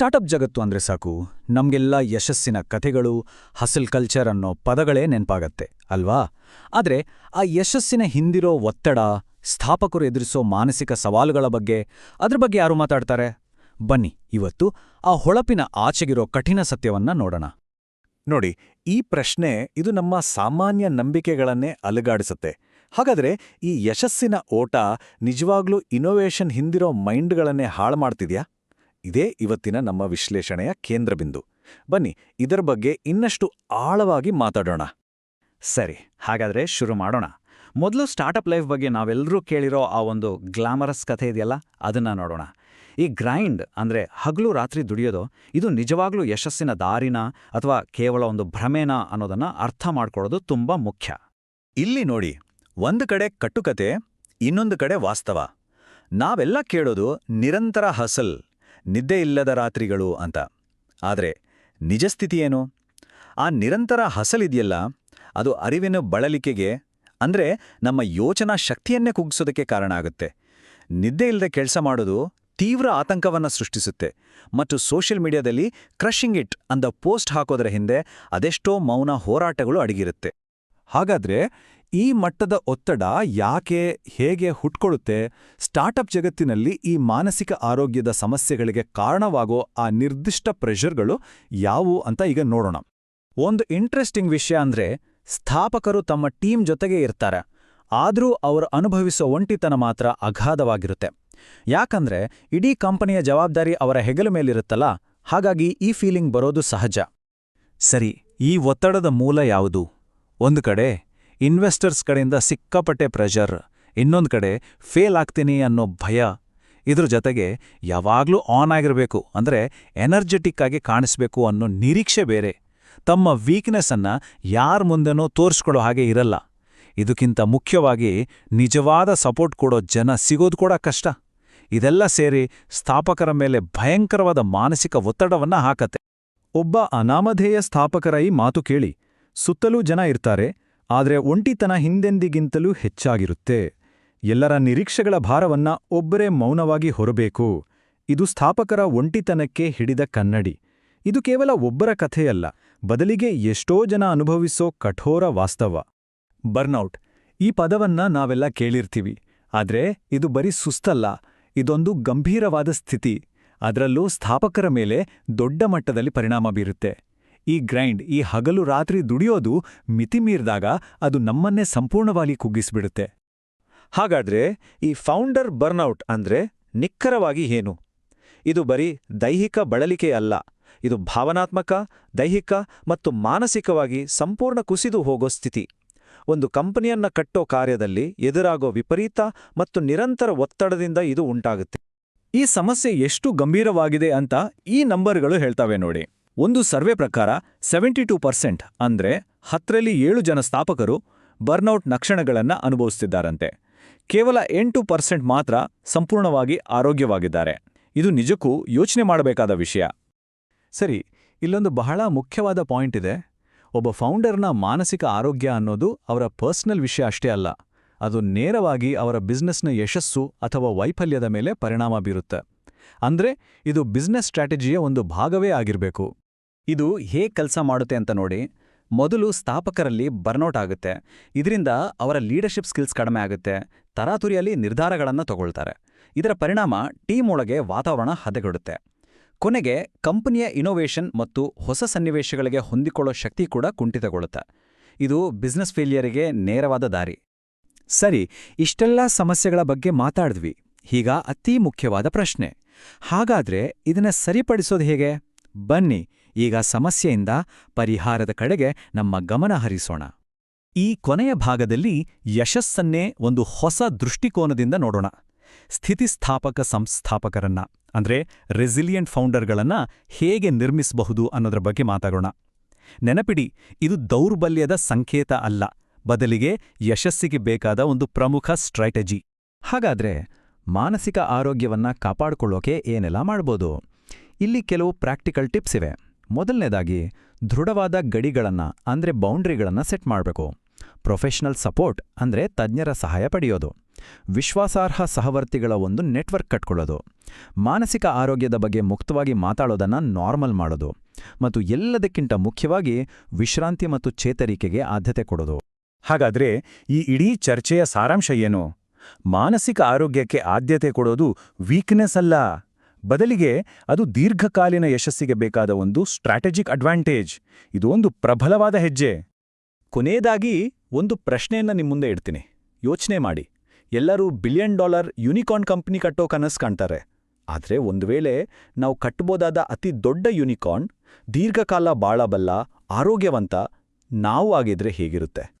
Startup ಜಗತ್ತು ಅಂದ್ರೆ ಸಾಕು. ನಮ್ಗೆಲ್ಲ ಯಶಸ್ಸಿನ ಕಥೆಗಳು ಹಸಲ್ ಕಲ್ಚರ್ ಅನ್ನೋ ಪದಗಳೇ ನೆನಪಾಗತ್ತೆ, ಅಲ್ವಾ? ಆದ್ರೆ ಆ ಯಶಸ್ಸಿನ ಹಿಂದಿರೋ ಒತ್ತಡ, ಸ್ಥಾಪಕರು ಎದುರಿಸೋ ಮಾನಸಿಕ ಸವಾಲುಗಳ ಬಗ್ಗೆ ಅದ್ರ ಬಗ್ಗೆ ಯಾರು ಮಾತಾಡ್ತಾರೆ? ಬನ್ನಿ, ಇವತ್ತು ಆ ಹೊಳಪಿನ ಆಚೆಗಿರೋ ಕಠಿಣ ಸತ್ಯವನ್ನ ನೋಡೋಣ. ನೋಡಿ, ಈ ಪ್ರಶ್ನೆ ಇದು ನಮ್ಮ ಸಾಮಾನ್ಯ ನಂಬಿಕೆಗಳನ್ನೇ ಅಲುಗಾಡಿಸುತ್ತೆ. ಹಾಗಾದ್ರೆ ಈ ಯಶಸ್ಸಿನ ಓಟ ನಿಜವಾಗ್ಲೂ ಇನ್ನೋವೇಷನ್ ಹಿಂದಿರೋ ಮೈಂಡ್ಗಳನ್ನೇ ಹಾಳು ಮಾಡ್ತಿದ್ಯಾ? ಇದೇ ಇವತ್ತಿನ ನಮ್ಮ ವಿಶ್ಲೇಷಣೆಯ ಕೇಂದ್ರಬಿಂದು ಬನ್ನಿ, ಇದರ ಬಗ್ಗೆ ಇನ್ನಷ್ಟು ಆಳವಾಗಿ ಮಾತಾಡೋಣ. ಸರಿ, ಹಾಗಾದ್ರೆ ಶುರು ಮಾಡೋಣ. ಮೊದಲು ಸ್ಟಾರ್ಟಪ್ ಲೈಫ್ ಬಗ್ಗೆ ನಾವೆಲ್ಲರೂ ಕೇಳಿರೋ ಆ ಒಂದು ಗ್ಲಾಮರಸ್ ಕಥೆ ಇದೆಯಲ್ಲ, ಅದನ್ನ ನೋಡೋಣ. ಈ ಗ್ರೈಂಡ್ ಅಂದ್ರೆ ಹಗಲು ರಾತ್ರಿ ದುಡಿಯೋದು, ಇದು ನಿಜವಾಗ್ಲೂ ಯಶಸ್ಸಿನ ದಾರಿನ ಅಥವಾ ಕೇವಲ ಒಂದು ಭ್ರಮೇನ ಅನ್ನೋದನ್ನ ಅರ್ಥ ಮಾಡ್ಕೊಳ್ಳೋದು ತುಂಬಾ ಮುಖ್ಯ. ಇಲ್ಲಿ ನೋಡಿ, ಒಂದು ಕಡೆ ಕಟ್ಟುಕತೆ ಇನ್ನೊಂದು ಕಡೆ ವಾಸ್ತವ. ನಾವೆಲ್ಲ ಕೇಳೋದು ನಿರಂತರ ಹಸಲ್ ನಿದ್ದೆ ಇಲ್ಲದ ರಾತ್ರಿಗಳು ಅಂತ. ಆದ್ರೆ ನಿಜಸ್ಥಿತಿ ಏನು? ಆ ನಿರಂತರ ಹಸಲಿದೆಯಲ್ಲ, ಅದು ಅರಿವಿನ ಬಳಲಿಕೆಗೆ, ಅಂದ್ರೆ ನಮ್ಮ ಯೋಚನಾ ಶಕ್ತಿಯನ್ನೇ ಕುಗ್ಗಿಸೋದಕ್ಕೆ ಕಾರಣ ಆಗುತ್ತೆ. ನಿದ್ದೆ ಇಲ್ಲದೆ ಕೆಲಸ ಮಾಡೋದು ತೀವ್ರ ಆತಂಕವನ್ನ ಸೃಷ್ಟಿಸುತ್ತೆ. ಮತ್ತು ಸೋಷಿಯಲ್ ಮೀಡಿಯಾದಲ್ಲಿ ಕ್ರಷಿಂಗ್ ಇಟ್ ಅಂದ ಪೋಸ್ಟ್ ಹಾಕೋದರ ಹಿಂದೆ ಅದೆಷ್ಟೋ ಮೌನ ಹೋರಾಟಗಳು ಅಡಗಿರುತ್ತೆ. ಹಾಗಾದ್ರೆ ಈ ಮಟ್ಟದ ಒತ್ತಡ ಯಾಕೆ ಹೇಗೆ ಹುಟ್ಕೊಳ್ಳುತ್ತೆ ಸ್ಟಾರ್ಟಪ್ ಜಗತ್ತಿನಲ್ಲಿ ಈ ಮಾನಸಿಕ ಆರೋಗ್ಯದ ಸಮಸ್ಯೆಗಳಿಗೆ ಕಾರಣವಾಗೋ ಆ ನಿರ್ದಿಷ್ಟ ಪ್ರೆಷರ್ಗಳು ಯಾವುವು ಅಂತ ಈಗ ನೋಡೋಣ. ಒಂದು ಇಂಟ್ರೆಸ್ಟಿಂಗ್ ವಿಷಯ ಅಂದ್ರೆ, ಸ್ಥಾಪಕರು ತಮ್ಮ ಟೀಮ್ ಜೊತೆಗೆ ಇರ್ತಾರೆ, ಆದರೂ ಅವರು ಅನುಭವಿಸೋ ಒಂಟಿತನ ಮಾತ್ರ ಅಗಾಧವಾಗಿರುತ್ತೆ. ಯಾಕಂದ್ರೆ, ಇಡೀ ಕಂಪನಿಯ ಜವಾಬ್ದಾರಿ ಅವರ ಹೆಗಲ ಮೇಲಿರುತ್ತಲ್ಲ, ಹಾಗಾಗಿ ಈ ಫೀಲಿಂಗ್ ಬರೋದು ಸಹಜ. ಸರಿ, ಈ ಒತ್ತಡದ ಮೂಲ ಯಾವುದು? ಒಂದು ಕಡೆ ಇನ್ವೆಸ್ಟರ್ಸ್ ಕಡೆಯಿಂದ ಸಿಕ್ಕಾಪಟ್ಟೆ ಪ್ರೆಷರ್. ಇನ್ನೊಂದು ಕಡೆ ಫೇಲ್ ಆಗ್ತೀನಿ ಅನ್ನೋ ಭಯ. ಇದ್ರ ಜೊತೆಗೆ ಯಾವಾಗ್ಲೂ ಆನ್ ಆಗಿರಬೇಕು, ಅಂದ್ರೆ ಎನರ್ಜೆಟಿಕ್ ಆಗಿ ಕಾಣಿಸ್ಬೇಕು ಅನ್ನೋ ನಿರೀಕ್ಷೆ ಬೇರೆ. ತಮ್ಮ ವೀಕ್ನೆಸ್ಸನ್ನು ಯಾರ ಮುಂದೆನೂ ತೋರಿಸ್ಕೊಳ್ಳೋ ಹಾಗೆ ಇರಲ್ಲ. ಇದಕ್ಕಿಂತ ಮುಖ್ಯವಾಗಿ ನಿಜವಾದ ಸಪೋರ್ಟ್ ಕೊಡೋ ಜನ ಸಿಗೋದು ಕೂಡ ಕಷ್ಟ. ಇದೆಲ್ಲ ಸೇರಿ ಸ್ಥಾಪಕರ ಮೇಲೆ ಭಯಂಕರವಾದ ಮಾನಸಿಕ ಒತ್ತಡವನ್ನ ಹಾಕತ್ತೆ. ಒಬ್ಬ ಅನಾಮಧೇಯ ಸ್ಥಾಪಕರ ಈ ಮಾತು ಕೇಳಿ ಸುತ್ತಲೂ ಜನ ಇರ್ತಾರೆ ಆದ್ರೆ ಒಂಟಿತನ ಹಿಂದೆಂದಿಗಿಂತಲೂ ಹೆಚ್ಚಾಗಿರುತ್ತೆ. ಎಲ್ಲರ ನಿರೀಕ್ಷೆಗಳ ಭಾರವನ್ನ ಒಬ್ಬರೇ ಮೌನವಾಗಿ ಹೊರಬೇಕು. ಇದು ಸ್ಥಾಪಕರ ಒಂಟಿತನಕ್ಕೆ ಹಿಡಿದ ಕನ್ನಡಿ. ಇದು ಕೇವಲ ಒಬ್ಬರ ಕಥೆಯಲ್ಲ, ಬದಲಿಗೆ ಎಷ್ಟೋ ಜನ ಅನುಭವಿಸೋ ಕಠೋರ ವಾಸ್ತವ. ಬರ್ನೌಟ್ ಈ ಪದವನ್ನ ನಾವೆಲ್ಲ ಕೇಳಿರ್ತೀವಿ. ಆದ್ರೆ ಇದು ಬರೀ ಸುಸ್ತಲ್ಲ, ಇದೊಂದು ಗಂಭೀರವಾದ ಸ್ಥಿತಿ. ಅದರಲ್ಲೂ ಸ್ಥಾಪಕರ ಮೇಲೆ ದೊಡ್ಡ ಮಟ್ಟದಲ್ಲಿ ಪರಿಣಾಮ ಬೀರುತ್ತೆ. ಈ ಗ್ರೈಂಡ್, ಈ ಹಗಲು ರಾತ್ರಿ ದುಡಿಯೋದು ಮಿತಿಮೀರಿದಾಗ ಅದು ನಮ್ಮನ್ನೇ ಸಂಪೂರ್ಣವಾಗಿ ಕುಗ್ಗಿಸ್ಬಿಡುತ್ತೆ. ಹಾಗಾದ್ರೆ ಈ ಫೌಂಡರ್ ಬರ್ನೌಟ್ ಅಂದ್ರೆ ನಿಖರವಾಗಿ ಏನು? ಇದು ಬರೀ ದೈಹಿಕ ಬಳಲಿಕೆ ಅಲ್ಲ, ಇದು ಭಾವನಾತ್ಮಕ, ದೈಹಿಕ ಮತ್ತು ಮಾನಸಿಕವಾಗಿ ಸಂಪೂರ್ಣ ಕುಸಿದು ಹೋಗೋ ಸ್ಥಿತಿ. ಒಂದು ಕಂಪನಿಯನ್ನ ಕಟ್ಟೋ ಕಾರ್ಯದಲ್ಲಿ ಎದುರಾಗೋ ವಿಪರೀತ ಮತ್ತು ನಿರಂತರ ಒತ್ತಡದಿಂದ ಇದು ಉಂಟಾಗುತ್ತೆ. ಈ ಸಮಸ್ಯೆ ಎಷ್ಟು ಗಂಭೀರವಾಗಿದೆ ಅಂತ ಈ ನಂಬರ್ಗಳು ಹೇಳ್ತವೆ ನೋಡಿ. ಒಂದು ಸರ್ವೆ ಪ್ರಕಾರ ಸೆವೆಂಟಿ ಟೂ ಪರ್ಸೆಂಟ್ ಅಂದ್ರೆ ಹತ್ತರಲ್ಲಿ ಏಳು ಜನ ಸ್ಥಾಪಕರು ಬರ್ನೌಟ್ ನಕ್ಷಣಗಳನ್ನು ಅನುಭವಿಸುತ್ತಿದ್ದಾರಂತೆ ಕೇವಲ ಎಂಟು ಪರ್ಸೆಂಟ್ ಮಾತ್ರ ಸಂಪೂರ್ಣವಾಗಿ ಆರೋಗ್ಯವಾಗಿದ್ದಾರೆ. ಇದು ನಿಜಕ್ಕೂ ಯೋಚನೆ ಮಾಡಬೇಕಾದ ವಿಷಯ. ಸರಿ, ಇಲ್ಲೊಂದು ಬಹಳ ಮುಖ್ಯವಾದ ಪಾಯಿಂಟ್ ಇದೆ. ಒಬ್ಬ ಫೌಂಡರ್ನ ಮಾನಸಿಕ ಆರೋಗ್ಯ ಅನ್ನೋದು ಅವರ ಪರ್ಸನಲ್ ವಿಷಯ ಅಷ್ಟೇ ಅಲ್ಲ, ಅದು ನೇರವಾಗಿ ಅವರ ಬಿಸ್ನೆಸ್ನ ಯಶಸ್ಸು ಅಥವಾ ವೈಫಲ್ಯದ ಮೇಲೆ ಪರಿಣಾಮ ಬೀರುತ್ತೆ. ಅಂದ್ರೆ ಇದು ಬಿಸ್ನೆಸ್ ಸ್ಟ್ರಾಟಜಿಯ ಒಂದು ಭಾಗವೇ ಆಗಿರಬೇಕು. ಇದು ಹೇಗ್ ಕೆಲಸ ಮಾಡುತ್ತೆ ಅಂತ ನೋಡಿ, ಮೊದಲು ಸ್ಥಾಪಕರಲ್ಲಿ ಬರ್ನೌಟ್ ಆಗುತ್ತೆ. ಇದರಿಂದ ಅವರ ಲೀಡರ್ಶಿಪ್ ಸ್ಕಿಲ್ಸ್ ಕಡಿಮೆ ಆಗುತ್ತೆ, ತರಾತುರಿಯಲ್ಲಿ ನಿರ್ಧಾರಗಳನ್ನು ತಗೊಳ್ತಾರೆ. ಇದರ ಪರಿಣಾಮ ಟೀಮ್ ಒಳಗೆ ವಾತಾವರಣ ಹದಗೆಡುತ್ತೆ. ಕೊನೆಗೆ ಕಂಪನಿಯ ಇನೋವೇಷನ್ ಮತ್ತು ಹೊಸ ಸನ್ನಿವೇಶಗಳಿಗೆ ಹೊಂದಿಕೊಳ್ಳೋ ಶಕ್ತಿ ಕೂಡ ಕುಂಠಿತಗೊಳ್ಳುತ್ತೆ. ಇದು ಬಿಸ್ನೆಸ್ ಫೇಲಿಯರಿಗೆ ನೇರವಾದ ದಾರಿ. ಸರಿ, ಇಷ್ಟೆಲ್ಲ ಸಮಸ್ಯೆಗಳ ಬಗ್ಗೆ ಮಾತಾಡಿದ್ವಿ. ಈಗ ಅತೀ ಮುಖ್ಯವಾದ ಪ್ರಶ್ನೆ. ಹಾಗಾದ್ರೆ ಇದನ್ನ ಸರಿಪಡಿಸೋದು ಹೇಗೆ? ಬನ್ನಿ, ಈಗ ಸಮಸ್ಯೆಯಿಂದ ಪರಿಹಾರದ ಕಡೆಗೆ ನಮ್ಮ ಗಮನ ಹರಿಸೋಣ. ಈ ಕೊನೆಯ ಭಾಗದಲ್ಲಿ ಯಶಸ್ಸನ್ನೇ ಒಂದು ಹೊಸ ದೃಷ್ಟಿಕೋನದಿಂದ ನೋಡೋಣ. ಸ್ಥಿತಿಸ್ಥಾಪಕ ಸಂಸ್ಥಾಪಕರನ್ನ, ಅಂದ್ರೆ ರೆಸಿಲಿಯಂಟ್ ಫೌಂಡರ್ಗಳನ್ನ ಹೇಗೆ ನಿರ್ಮಿಸಬಹುದು ಅನ್ನೋದ್ರ ಬಗ್ಗೆ ಮಾತಾಡೋಣ. ನೆನಪಿಡಿ, ಇದು ದೌರ್ಬಲ್ಯದ ಸಂಕೇತ ಅಲ್ಲ, ಬದಲಿಗೆ ಯಶಸ್ಸಿಗೆ ಬೇಕಾದ ಒಂದು ಪ್ರಮುಖ ಸ್ಟ್ರಾಟಜಿ ಹಾಗಾದ್ರೆ ಮಾನಸಿಕ ಆರೋಗ್ಯವನ್ನ ಕಾಪಾಡಿಕೊಳ್ಳೋಕೆ ಏನೆಲ್ಲ ಮಾಡ್ಬೋದು? ಇಲ್ಲಿ ಕೆಲವು ಪ್ರಾಕ್ಟಿಕಲ್ ಟಿಪ್ಸ್ ಇವೆ. ಮೊದಲನೇದಾಗಿ, ದೃಢವಾದ ಗಡಿಗಳನ್ನ, ಅಂದ್ರೆ ಬೌಂಡ್ರಿಗಳನ್ನು ಸೆಟ್ ಮಾಡಬೇಕು. ಪ್ರೊಫೆಷನಲ್ ಸಪೋರ್ಟ್, ಅಂದ್ರೆ ತಜ್ಞರ ಸಹಾಯ ಪಡೆಯೋದು. ವಿಶ್ವಾಸಾರ್ಹ ಸಹವರ್ತಿಗಳ ಒಂದು ನೆಟ್ವರ್ಕ್ ಕಟ್ಕೊಳ್ಳೋದು. ಮಾನಸಿಕ ಆರೋಗ್ಯದ ಬಗ್ಗೆ ಮುಕ್ತವಾಗಿ ಮಾತಾಡೋದನ್ನ ನಾರ್ಮಲ್ ಮಾಡೋದು. ಮತ್ತು ಎಲ್ಲದಕ್ಕಿಂತ ಮುಖ್ಯವಾಗಿ ವಿಶ್ರಾಂತಿ ಮತ್ತು ಚೇತರಿಕೆಗೆ ಆದ್ಯತೆ ಕೊಡೋದು. ಹಾಗಾದ್ರೆ ಈ ಇಡೀ ಚರ್ಚೆಯ ಸಾರಾಂಶ ಏನು? ಮಾನಸಿಕ ಆರೋಗ್ಯಕ್ಕೆ ಆದ್ಯತೆ ಕೊಡೋದು ವೀಕ್ನೆಸ್ ಅಲ್ಲ. ಬದಲಿಗೆ ಅದು ದೀರ್ಘಕಾಲೀನ ಯಶಸ್ಸಿಗೆ ಬೇಕಾದ ಒಂದು ಸ್ಟ್ರಾಟಜಿಕ್ ಅಡ್ವಾಂಟೇಜ್ ಇದು ಒಂದು ಪ್ರಬಲವಾದ ಹೆಜ್ಜೆ. ಕೊನೆಯದಾಗಿ ಒಂದು ಪ್ರಶ್ನೆಯನ್ನು ನಿಮ್ಮ ಮುಂದೆ ಇಡ್ತೀನಿ. ಯೋಚನೆ ಮಾಡಿ. ಎಲ್ಲರೂ ಬಿಲಿಯನ್ ಡಾಲರ್ ಯುನಿಕಾರ್ನ್ ಕಂಪ್ನಿ ಕಟ್ಟೋ ಕನಸು ಕಾಣ್ತಾರೆ. ಆದರೆ ಒಂದು ವೇಳೆ ನಾವು ಕಟ್ಟಬೋದಾದ ಅತಿ ದೊಡ್ಡ ಯುನಿಕಾರ್ನ್ ದೀರ್ಘಕಾಲ ಬಾಳಬಲ್ಲ, ಆರೋಗ್ಯವಂತ ನಾವು ಆಗಿದ್ರೆ ಹೇಗಿರುತ್ತೆ?